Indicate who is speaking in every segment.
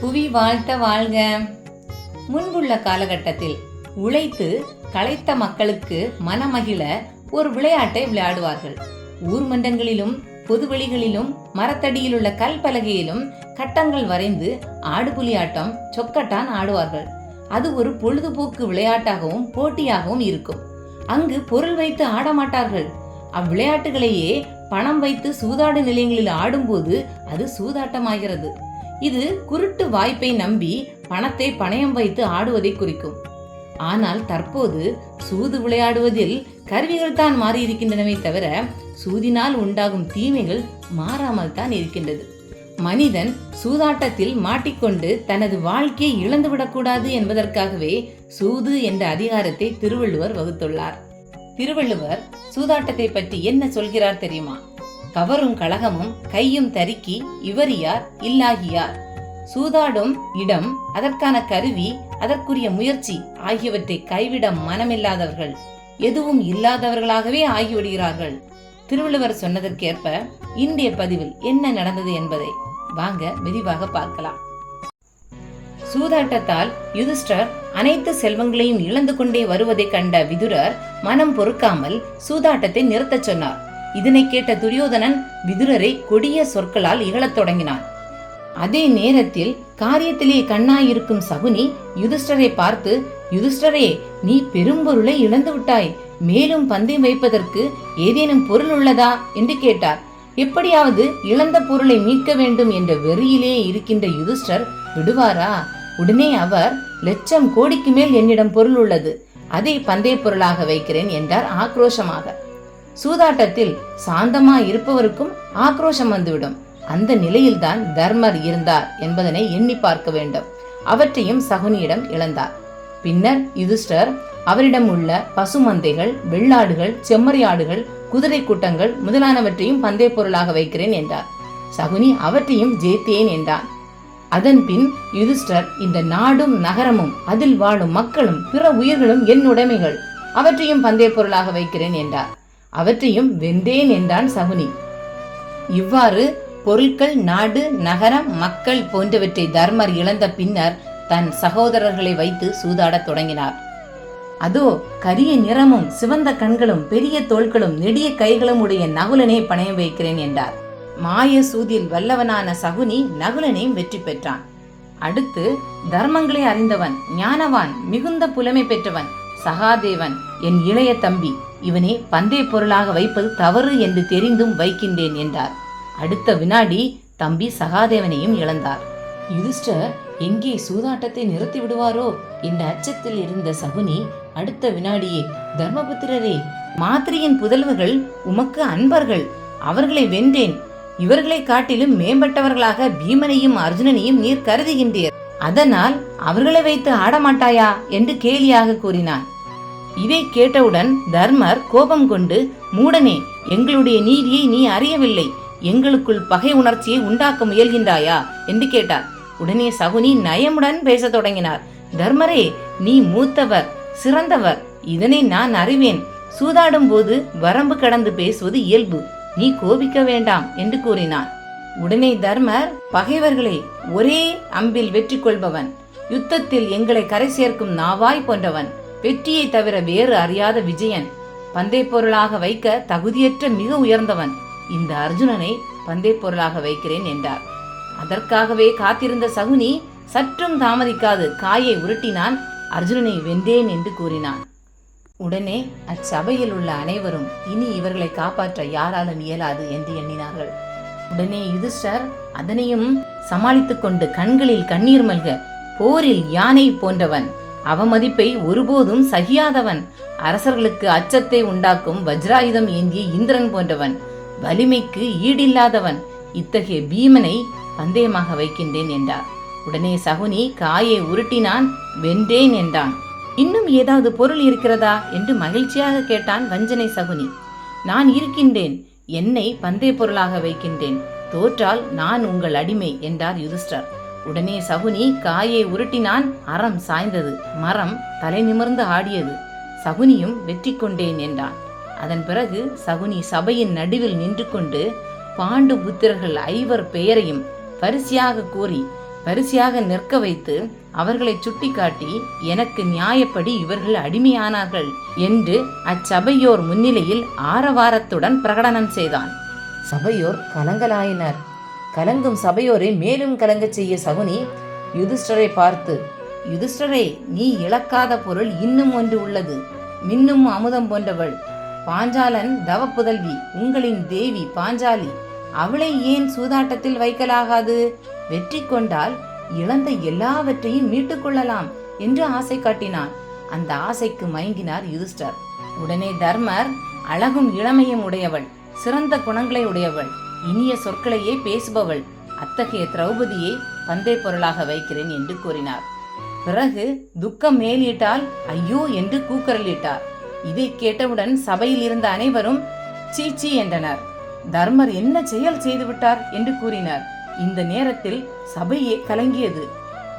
Speaker 1: புவி வாழ்த்த வாழ்க. முன்புள்ள காலகட்டத்தில் உழைத்து களைத்த மக்களுக்கு மனமகிழ ஒரு விளையாட்டை விளையாடுவார்கள். ஊர் மன்றங்களிலும் பொதுவெளிகளிலும் மரத்தடியில் உள்ள கல் பலகையிலும் கட்டங்கள் வரைந்து ஆடுபுலி ஆட்டம் சொக்கட்டான் ஆடுவார்கள். அது ஒரு பொழுதுபோக்கு விளையாட்டாகவும் போட்டியாகவும் இருக்கும். அங்கு பொருள் வைத்து ஆடமாட்டார்கள். அவ்விளையாட்டுகளையே பணம் வைத்து சூதாடு நிலையங்களில் ஆடும்போது அது சூதாட்டமாகிறது. இது குருட்டு வாய்ப்பை நம்பி பணத்தை பணயம் வைத்து ஆடுவதை குறிக்கும். ஆனால் தற்போது சூது விளையாடுவதில் கருவிகள் தான் மாறியிருக்கின்றனவே தவிர சூதினால் உண்டாகும் தீமைகள் மாறாமல் தான் இருக்கின்றது. மனிதன் சூதாட்டத்தில் மாட்டிக்கொண்டு தனது வாழ்க்கையை இழந்துவிடக்கூடாது என்பதற்காகவே சூது என்ற அதிகாரத்தை திருவள்ளுவர் வகுத்துள்ளார். திருவள்ளுவர் சூதாட்டத்தை பற்றி என்ன சொல்கிறார் தெரியுமா? கவரும் கழகமும் கையும் தருக்கி இவரியார் இல்லாகியார். சூதாடும் இடம் அதற்கான கருவி அதற்குரிய முயற்சி ஆகியவற்றை கைவிட மனமில்லாதவர்கள் எதுவும் இல்லாதவர்களாகவே ஆகிவிடுகிறார்கள். திருவள்ளுவர் சொன்னதற்கேற்ப இன்றைய பதிவில் என்ன நடந்தது என்பதை வாங்க விரிவாக பார்க்கலாம். சூதாட்டத்தால் யுதிஷ்டர் அனைத்து செல்வங்களையும் இழந்து கொண்டே வருவதை கண்ட விதுரர் மனம் பொறுக்காமல் சூதாட்டத்தை நிறுத்தச் சொன்னார். இதனை கேட்ட துரியோதனன் விதுரரை கொடிய சொற்களால் இகழத் தொடங்கினான். அதே நேரத்தில் காரியத்திலே கண்ணாயிருக்கும் சகுனி யுதிஷ்டரை பார்த்து யுதிஷ்டரே நீ பெரும்பொருளை இழந்து விட்டாய். மேலும் பந்தயம் வைப்பதற்கு ஏதேனும் பொருள் உள்ளதா? என்று கேட்டார். எப்படியாவது இழந்த பொருளை மீட்க வேண்டும் என்ற வெறியிலே இருக்கின்ற யுதிஷ்டர் விடுவாரா? உடனே அவர் லட்சம் கோடிக்கு மேல் என்னிடம் பொருள் உள்ளது. அதை பந்தய பொருளாக வைக்கிறேன் என்றார் ஆக்ரோஷமாக. சூதாட்டத்தில் சாந்தமா இருப்பவருக்கும் ஆக்ரோஷம் வந்துவிடும். அந்த நிலையில்தான் தர்மர் இருந்தார் என்பதனை எண்ணி பார்க்க வேண்டும். அவற்றையும் சகுனியிடம் இழந்தார். பின்னர் யுதிஷ்டர் அவரிடம் உள்ள பசுமந்தைகள் வெள்ளாடுகள் செம்மறியாடுகள் குதிரை கூட்டங்கள் முதலானவற்றையும் பந்தய பொருளாக வைக்கிறேன் என்றார். சகுனி அவற்றையும் ஜெயித்தேன் என்றான். அதன் பின் யுதிஷ்டர் இந்த நாடும் நகரமும் அதில் வாழும் மக்களும் பிற உயிர்களும் என் உடைமைகள் அவற்றையும் பந்தய பொருளாக வைக்கிறேன் என்றார். அவற்றையும் வென்றேன் என்றான் சகுனி. இவ்வாறு பொருட்கள் நாடு நகரம் மக்கள் போன்றவற்றை தர்மர் இழந்த பின்னர் தன் சகோதரர்களை வைத்து சூதாடத் தொடங்கினார். அதோ கரிய நிறமும் சிவந்த கண்களும் பெரிய தோள்களும் நெடிய கைகளும் உடைய நகுலனை பணயம் வைக்கிறேன் என்றார். மாய சூதில் வல்லவனான சகுனி நகுலனையும் வெற்றி பெற்றான். அடுத்து தர்மங்களை அறிந்தவன் ஞானவான் மிகுந்த புலமை பெற்றவன் சகாதேவன் என் இளைய தம்பி. இவனை பந்தய பொருளாக வைப்பது தவறு என்று தெரிந்தும் வைக்கின்றேன் என்றார். அடுத்த வினாடி தம்பி சகாதேவனையும் இழந்தார். யுதிஷ்டர் எங்கே சூதாட்டத்தை நிறுத்தி விடுவாரோ? என்ற அச்சத்தில் இருந்த சகுனி அடுத்த வினாடியே தர்மபுத்திரரே மாத்திரையின் புதல்வர்கள் உமக்கு அன்பர்கள் அவர்களை வென்றேன். இவர்களை காட்டிலும் மேம்பட்டவர்களாக பீமனையும் அர்ஜுனனையும் நீர் கருதுகின்றீர். அதனால் அவர்களை வைத்து ஆடமாட்டாயா? என்று கேலியாக கூறினான். இதை கேட்டவுடன் தர்மர் கோபம் கொண்டு மூடனே எங்களுடைய நீதியை நீ அறியவில்லை. எங்களுக்குள் பகை உணர்ச்சியை உண்டாக்க முயல்கின்றாயா? என்று கேட்டார். உடனே சகுனி நயமுடன் பேசத் தொடங்கினார். தர்மரே நீ மூத்தவர் சிறந்தவர். இதனை நான் அறிவேன். சூதாடும் போது வரம்பு கடந்து பேசுவது இயல்பு. நீ கோபிக்க வேண்டாம் என்று கூறினான் உடனே தர்மர் பகைவர்களை ஒரே அம்பில் வெற்றி கொள்பவன் யுத்தத்தில் எங்களை கரை சேர்க்கும் நாவாய் போன்றவன். வெற்றியை தவிர வேறு அறியாத விஜயன் பந்தை பொருளாக வைக்க தகுதியற்ற மிக உயர்ந்தவன் இந்த அர்ஜுனனை பந்தை பொருளாக வைக்கிறேன் என்றார். அதற்காகவே காத்திருந்த சகுனி சற்றும் தாமதிக்காது காயை உருட்டினான். அர்ஜுனனை வென்றேன் என்று கூறினான். உடனே அச்சபையில் உள்ள அனைவரும் இனி இவர்களை காப்பாற்ற யாராலும் இயலாது என்று எண்ணினார்கள். உடனே யுதிஷ்டர் அதனையும் சமாளித்துக் கொண்டு கண்களில் கண்ணீர் மல்க போரில் யானை போன்றவன் அவமதிப்பை ஒருபோதும் சகியாதவன். அரசர்களுக்கு அச்சத்தை உண்டாக்கும் வஜ்ராயுதம் ஏந்திய இந்திரன் போன்றவன். வலிமைக்கு ஈடில்லாதவன். இத்தகைய பீமனை பந்தயமாக வைக்கின்றேன் என்றார். உடனே சகுனி காயை உருட்டினான் வென்றேன் என்றான். இன்னும் ஏதாவது பொருள் இருக்கிறதா? என்று மகிழ்ச்சியாக கேட்டான் வஞ்சனை சகுனி. நான் இருக்கின்றேன். என்னை பந்தய பொருளாக வைக்கின்றேன். தோற்றால் நான் உங்கள் அடிமை என்றார் யுதிஷ்டர். உடனே சகுனி காயை உருட்டினான். அறம் சாய்ந்தது. மரம் தலை நிமிர்ந்து ஆடியது. சகுனியும் வெற்றி கொண்டேன் என்றான். அதன் பிறகு சகுனி சபையின் நடுவில் நின்று கொண்டு பாண்டு புத்திரர்கள் ஐவர் பெயரையும் பரிசியாக கூறி வரிசையாக நிற்க வைத்து அவர்களை சுட்டிக்காட்டி எனக்கு நியாயப்படி இவர்கள் அடிமையானார்கள் என்று அச்சபையோர் முன்னிலையில் ஆரவாரத்துடன் பிரகடனம் செய்தான். சபையோர் கலங்கலாயினர். கலங்கும் சபையோரை மேலும் கலங்கச் செய்ய சகுனி யுதிஷ்டரை பார்த்து யுதிஷ்டரே நீ இழக்காத பொருள் இன்னும் ஒன்று உள்ளது. மின்னும் அமுதம் போன்றவள். பாஞ்சாலன் தவ புதல்வி உங்களின் தேவி பாஞ்சாலி. அவளை ஏன் சூதாட்டத்தில் வைக்கலாகாது? வெற்றி கொண்டால் இழந்த எல்லாவற்றையும் மீட்டுக் கொள்ளலாம் என்று ஆசை காட்டினான். அந்த ஆசைக்கு மயங்கினார் யுதிஷ்டர். உடனே தர்மர் அழகும் இளமையும் உடையவள். சிறந்த குணங்களை உடையவள். இனிய சொற்களையே பேசுபவள். அத்தகைய திரௌபதியை பந்தை பொருளாக வைக்கிறேன் என்று கூறினார். பிறகு துக்கம் மேலிட்டால் ஐயோ என்று கூக்கரலிட்டார். இதை கேட்டவுடன் சபையில் இருந்த அனைவரும் சீச்சி என்றனர். தர்மர் என்ன செயல் செய்து விட்டார் என்று கூறினார். இந்த நேரத்தில் சபையே கலங்கியது.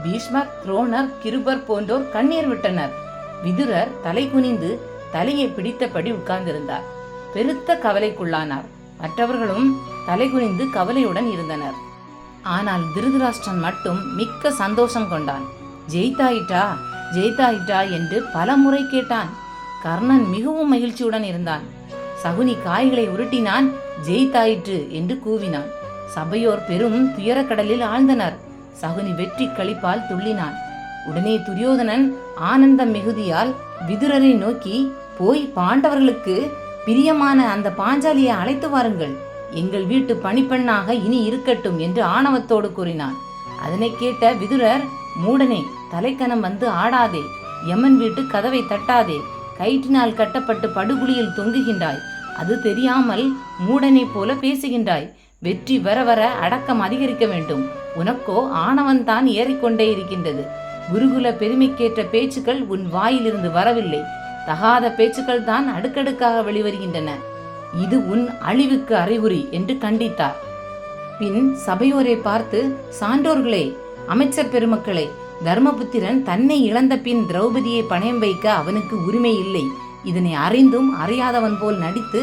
Speaker 1: பீஷ்மர் துரோணர் கிருபர் போன்றோர் கண்ணீர் விட்டனர். விதுரர் தலை குனிந்து தலையை பிடித்தபடி உட்கார்ந்திருந்தார். பெருத்த கவலைக்குள்ளானார். மற்றவர்களும் தலைகுனிந்து கவலையுடன் இருந்தனர். ஆனால் திருதராஷ்டிரன் மட்டும் மிக்க சந்தோஷம் கொண்டான். ஜெயித்தாயிட்டா? ஜெயித்தாயிட்டா? என்று பல முறை கேட்டான். கர்ணன் மிகவும் மகிழ்ச்சியுடன் இருந்தான். சகுனி காய்களை உருட்டினான் ஜெயித்தாயிற்று என்று கூவினான். சபையோர் பெரும் துயரக்கடலில் ஆழ்ந்தனர். சகுனி வெற்றி கழிப்பால் துள்ளினான். உடனே துரியோதனன் ஆனந்த மிகுதியால் விதுரரை நோக்கி போய் பாண்டவர்களுக்கு பிரியமான அந்த பாஞ்சாலியை அழைத்து வாருங்கள். எங்கள் வீட்டு பணிப்பெண்ணாக இனி இருக்கட்டும் என்று ஆணவத்தோடு கூறினான். அதனை கேட்ட விதுரர் மூடனே தலைக்கணம் வந்து ஆடாதே யமன் வீட்டு கதவை தட்டாதே கயிற்றினால் கட்டப்பட்டு படுகுழியில் தொங்குகின்றாய். அது தெரியாமல் மூடனைப் போல பேசுகின்றாய். வெற்றி வர வர அடக்கம் அதிகரிக்க வேண்டும். உனக்கோ ஆணவன்தான் ஏறிக்கொண்டே இருக்கின்றது. குருகுல பெருமைக்கேற்ற பேச்சுக்கள் உன் வாயிலிருந்து வரவில்லை. தகாத பேச்சுக்கள் தான் அடுக்கடுக்காக வெளிவருகின்றன. இது உன் அழிவுக்கு அறிகுறி என்று கண்டித்தார். பின் சபையோரை பார்த்து சான்றோர்களே அமைச்சர் பெருமக்களே தர்மபுத்திரன் தன்னை இழந்த பின் திரௌபதியை பணயம் வைக்க அவனுக்கு உரிமை இல்லை. இதனை அறிந்தும் அறியாதவன் போல் நடித்து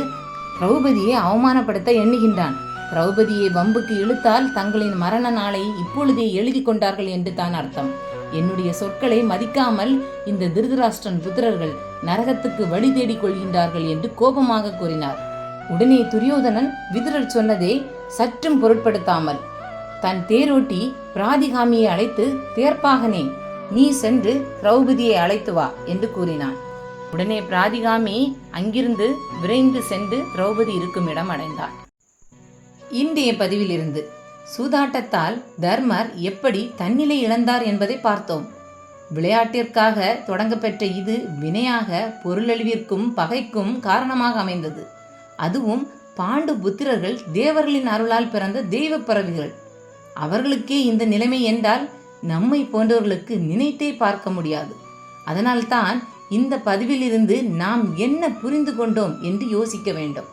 Speaker 1: திரௌபதியை அவமானப்படுத்த எண்ணுகின்றான். திரௌபதியை வம்புக்கு இழுத்தால் தங்களின் மரண நாளை இப்பொழுதே எழுதி கொண்டார்கள் என்று தான் அர்த்தம். என்னுடைய சொற்களை மதிக்காமல் இந்த திருதராஷ்டிரன் புத்திரர்கள் நரகத்துக்கு வழி தேடிக் கொள்கின்றார்கள் என்று கோபமாக கூறினார். உடனே துரியோதனன் விதுரர் சொன்னதை சற்றும் பொருட்படுத்தாமல் தன் தேரோட்டி பிராதிகாமியை அழைத்து தேர்ப்பாகனே நீ சென்று திரௌபதியை அழைத்து வா என்று கூறினான். உடனே பிராதிகாமி அங்கிருந்து விரைந்து சென்று திரௌபதி இருக்கும் இடம் அடைந்தாள். இன்றைய பதிவிலிருந்து சூதாட்டத்தால் தர்மர் எப்படி தன்னிலை இழந்தார் என்பதை பார்த்தோம். விளையாட்டிற்காக தொடங்கப்பெற்ற இது வினையாக பொருளழிவிற்கும் பகைக்கும் காரணமாக அமைந்தது. அதுவும் பாண்டு புத்திரர்கள் தேவர்களின் அருளால் பிறந்த தெய்வ பறவைகள். அவர்களுக்கே இந்த நிலைமை என்றால் நம்மை போன்றவர்களுக்கு நினைத்தே பார்க்க முடியாது. அதனால்தான் இந்த பதிவிலிருந்து நாம் என்ன புரிந்து கொண்டோம் என்று யோசிக்க வேண்டும்.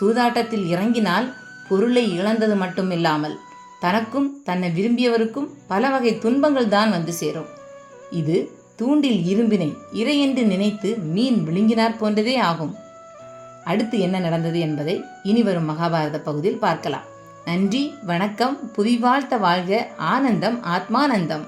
Speaker 1: சூதாட்டத்தில் இறங்கினால் பொருளை இழந்தது மட்டுமில்லாமல் தனக்கும் தன்னை விரும்பியவருக்கும் பல வகை துன்பங்கள் தான் வந்து சேரும். இது தூண்டில் இரும்பினை இறையென்று நினைத்து மீன் விழுங்கினார் போன்றதே ஆகும். அடுத்து என்ன நடந்தது என்பதை இனி வரும் மகாபாரத பகுதியில் பார்க்கலாம். நன்றி வணக்கம் புதிவாழ்த்த வாழ்க ஆனந்தம் ஆத்மானந்தம்.